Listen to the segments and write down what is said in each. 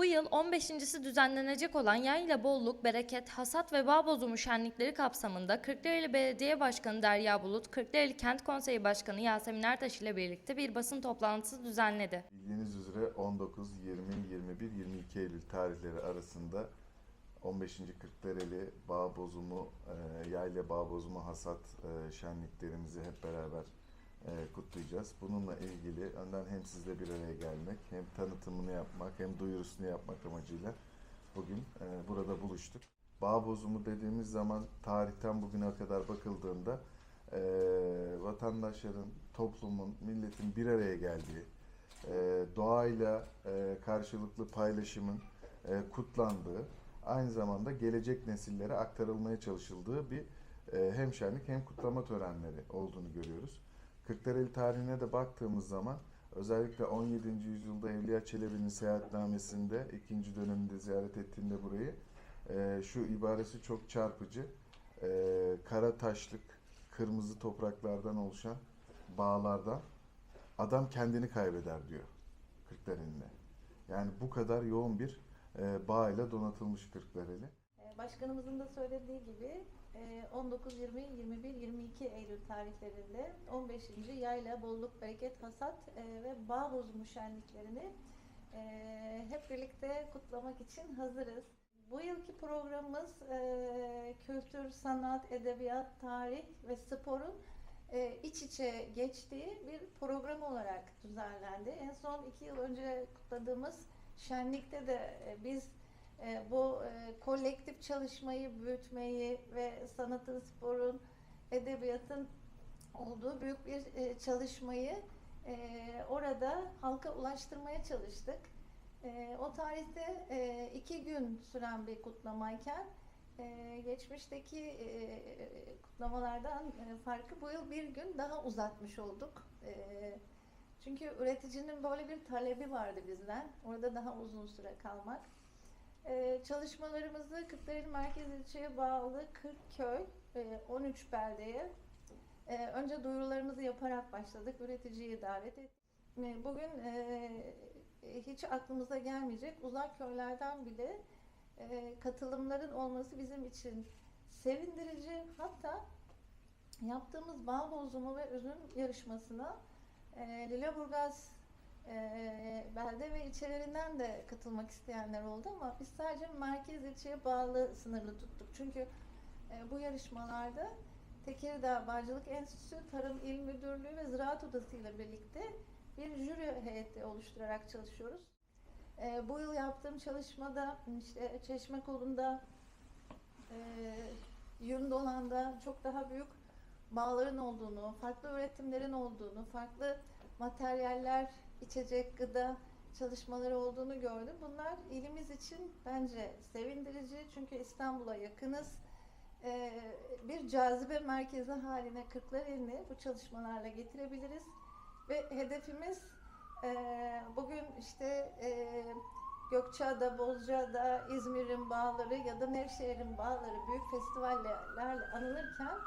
Bu yıl 15.si düzenlenecek olan Yayla Bolluk, Bereket, Hasat ve Bağ Bozumu şenlikleri kapsamında Kırklareli Belediye Başkanı Derya Bulut, Kırklareli Kent Konseyi Başkanı Yasemin Ertaş ile birlikte bir basın toplantısı düzenledi. Bildiğiniz üzere 19, 20, 21, 22 Eylül tarihleri arasında 15. Kırklareli Bağ Bozumu, e, Yayla Bağ Bozumu Hasat e, şenliklerimizi hep beraber e, kutlayacağız. Bununla ilgili önden hem sizle bir araya gelmek, hem tanıtımını yapmak, hem duyurusunu yapmak amacıyla bugün e, burada buluştuk. Bağ bozumu dediğimiz zaman tarihten bugüne kadar bakıldığında e, vatandaşların, toplumun, milletin bir araya geldiği, e, doğayla e, karşılıklı paylaşımın e, kutlandığı, aynı zamanda gelecek nesillere aktarılmaya çalışıldığı bir e, hem şenlik hem kutlama törenleri olduğunu görüyoruz. Kırklareli tarihine de baktığımız zaman özellikle 17. yüzyılda Evliya Çelebi'nin seyahatnamesinde ikinci döneminde ziyaret ettiğinde burayı e, şu ibaresi çok çarpıcı. E, kara taşlık, kırmızı topraklardan oluşan bağlardan adam kendini kaybeder diyor Kırklareli'ne. Yani bu kadar yoğun bir bağ ile donatılmış Kırklareli. Ee, Başkanımızın da söylediği gibi e, 19, 20, 21, 22 Eylül tarihlerinde 15. Yayla, Bolluk, Bereket, Hasat e, ve Bağ Bozumu şenliklerini e, hep birlikte kutlamak için hazırız. Bu yılki programımız e, kültür, sanat, edebiyat, tarih ve sporun e, iç içe geçtiği bir program olarak düzenlendi. En son iki yıl önce kutladığımız şenlikte de e, biz e, bu e, kolektif çalışmayı büyütmeyi ve sanatın, sporun, edebiyatın olduğu büyük bir çalışmayı orada halka ulaştırmaya çalıştık. O tarihte iki gün süren bir kutlamayken geçmişteki kutlamalardan farkı bu yıl bir gün daha uzatmış olduk. Çünkü üreticinin böyle bir talebi vardı bizden. Orada daha uzun süre kalmak. Ee, çalışmalarımızı Kırklareli Merkez İlçe'ye bağlı 40 köy, e, 13 beldeye e, önce duyurularımızı yaparak başladık. Üreticiyi davet ettik. E, Bugün e, hiç aklımıza gelmeyecek uzak köylerden bile e, katılımların olması bizim için sevindirici. Hatta yaptığımız bağ bozumu ve üzüm yarışmasına e, Lüleburgaz e, belde ve ilçelerinden de katılmak isteyenler oldu ama biz sadece merkez ilçeye bağlı sınırlı tuttuk. Çünkü e, bu yarışmalarda Tekirdağ Bağcılık Enstitüsü, Tarım İl Müdürlüğü ve Ziraat Odası ile birlikte bir jüri heyeti oluşturarak çalışıyoruz. E, bu yıl yaptığım çalışmada işte Çeşmekolunda, e, Yundolan'da çok daha büyük bağların olduğunu, farklı üretimlerin olduğunu, farklı materyaller, içecek, gıda çalışmaları olduğunu gördüm. Bunlar ilimiz için bence sevindirici çünkü İstanbul'a yakınız. Ee, bir cazibe merkezi haline Kırklareli'ni bu çalışmalarla getirebiliriz. Ve hedefimiz e, bugün işte e, Gökçeada, Bozcaada, İzmir'in bağları ya da Nevşehir'in bağları büyük festivallerle anılırken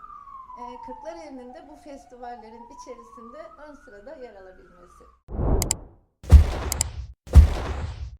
e, Kırklareli'nin de bu festivallerin içerisinde ön sırada yer alabilmesi.